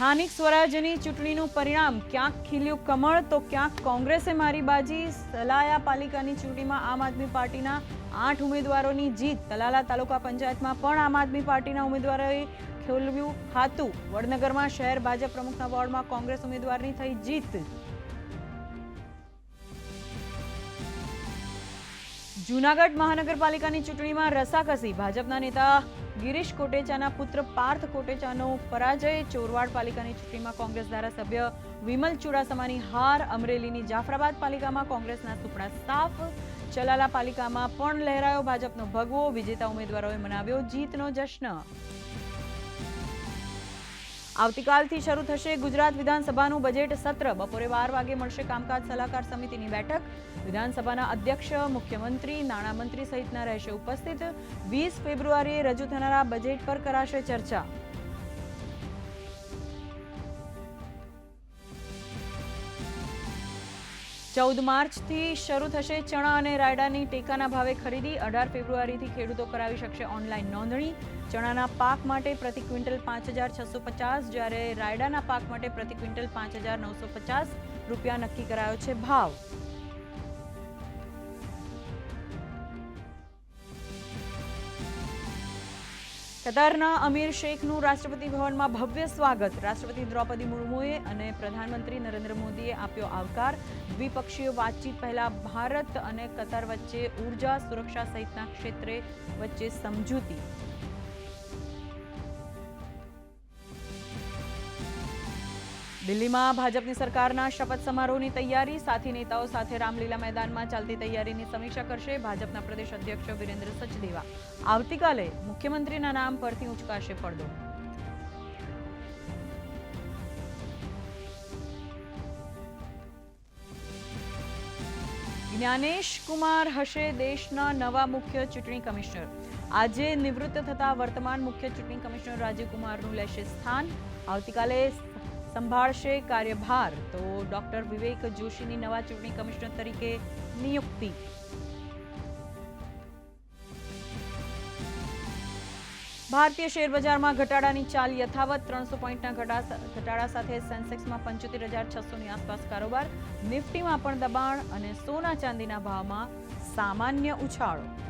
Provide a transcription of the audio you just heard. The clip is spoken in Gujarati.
સ્થાનિક સ્વરાજ્યની ચૂંટણીનું પરિણામ ક્યાંક ખીલ્યું કમળ, તો ક્યાંક કોંગ્રેસે મારી બાજી. સલાયા પાલિકાની ચૂંટણીમાં આમ આદમી પાર્ટીના આઠ ઉમેદવારોની જીત. તલાલા તાલુકા પંચાયતમાં પણ આમ આદમી પાર્ટીના ઉમેદવારોએ ખોલવ્યું હાતું વડનગરમાં શહેર ભાજપ પ્રમુખના વોર્ડમાં કોંગ્રેસ ઉમેદવારની થઈ જીત. જૂનાગઢ મહાનગરપાલિકાની ચૂંટણીમાં રસાકસી. ભાજપના નેતા ગિરીશ કોટેચાના પુત્ર પાર્થ કોટેચાનો પરાજય. ચોરવાડ પાલિકાની ચૂંટણીમાં કોંગ્રેસ ધારાસભ્ય વિમલ ચુડાસમાની હાર. અમરેલીની જાફરાબાદ પાલિકામાં કોંગ્રેસના સુપડા સાફ. ચલાલા પાલિકામાં પણ લહેરાયો ભાજપનો ભગવો. વિજેતા ઉમેદવારોએ મનાવ્યો જીતનો જશ્ન. આવતીકાલથી શરૂ થશે ગુજરાત વિધાનસભાનું બજેટ સત્ર. બપોરે બાર વાગે મળશે કામકાજ સલાહકાર સમિતિની બેઠક. વિધાનસભાના અધ્યક્ષ, મુખ્યમંત્રી, નાણામંત્રી સહિતના રહેશે ઉપસ્થિત. વીસ ફેબ્રુઆરીએ રજૂ થનારા બજેટ પર કરાશે ચર્ચા. ચૌદ માર્ચથી શરૂ થશે ચણા અને રાયડાની ટેકાના ભાવે ખરીદી. અઢાર ફેબ્રુઆરીથી ખેડૂતો કરાવી શકશે ઓનલાઈન નોંધણી. ચણાના પાક માટે પ્રતિ ક્વિન્ટલ પાંચ હજાર છસો પચાસ, જ્યારે રાયડાના પાક માટે પ્રતિ ક્વિન્ટલ પાંચ હજાર નવસો પચાસ રૂપિયા નક્કી કરાયો છે ભાવ. કતારના અમીર શેખનું રાષ્ટ્રપતિ ભવનમાં ભવ્ય સ્વાગત. રાષ્ટ્રપતિ દ્રૌપદી મુર્મુએ અને પ્રધાનમંત્રી નરેન્દ્ર મોદીએ આપ્યો આવકાર. દ્વિપક્ષીય વાતચીત પહેલા ભારત અને કતાર વચ્ચે ઊર્જા સુરક્ષા સહિતના ક્ષેત્રે વચ્ચે સમજૂતી. દિલ્હીમાં ભાજપની સરકારના શપથ સમારોહની તૈયારી, સાથી નેતાઓ સાથે રામલીલા મેદાનમાં ચાલતી તૈયારીની સમીક્ષા કરશે ભાજપના પ્રદેશ અધ્યક્ષ વિરેન્દ્ર સચદેવા. આવતીકાલે મુખ્યમંત્રીના નામ પરથી ઉંચકાશે પડદો. જ્ઞાનેશ કુમાર હશે દેશના નવા મુખ્ય ચૂંટણી કમિશનર. આજે નિવૃત્ત થતા વર્તમાન મુખ્ય ચૂંટણી કમિશનર રાજીવ કુમારનું લેશે સ્થાન. આવતીકાલે સંભાળશે કાર્યભાર. તો ડોક્ટર વિવેક જોશીની નવા ચૂંટણી કમિશનર તરીકે નિયુક્તિ. ભારતીય શેરબજારમાં ઘટાડાની ચાલ યથાવત. ત્રણસો પોઈન્ટના ઘટા- ઘટાડા સાથે સેન્સેક્સમાં પંચોતેર હજાર છસોની આસપાસ કારોબાર. નિફ્ટીમાં પણ દબાણ અને સોના ચાંદીના ભાવમાં સામાન્ય ઉછાળો.